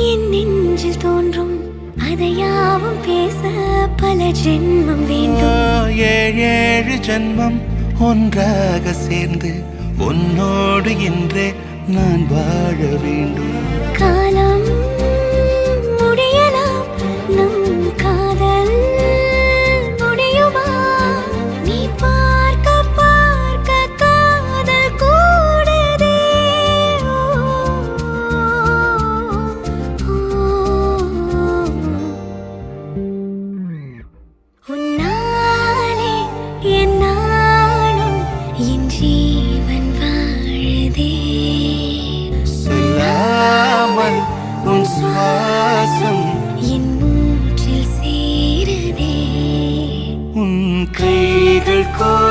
என் நெஞ்சில் தோன்றும் அதையாவும் பேச பல ஜென்மம் வேண்டும். ஏழு ஏழு ஜென்மம் ஒன்றாக சேர்ந்து உன்னோடு இன்றே நான் வாழ சொல்லாமல் உன் சுவாசம் என் மூச்சில் சேருதே. உன் கைகள் ஓர்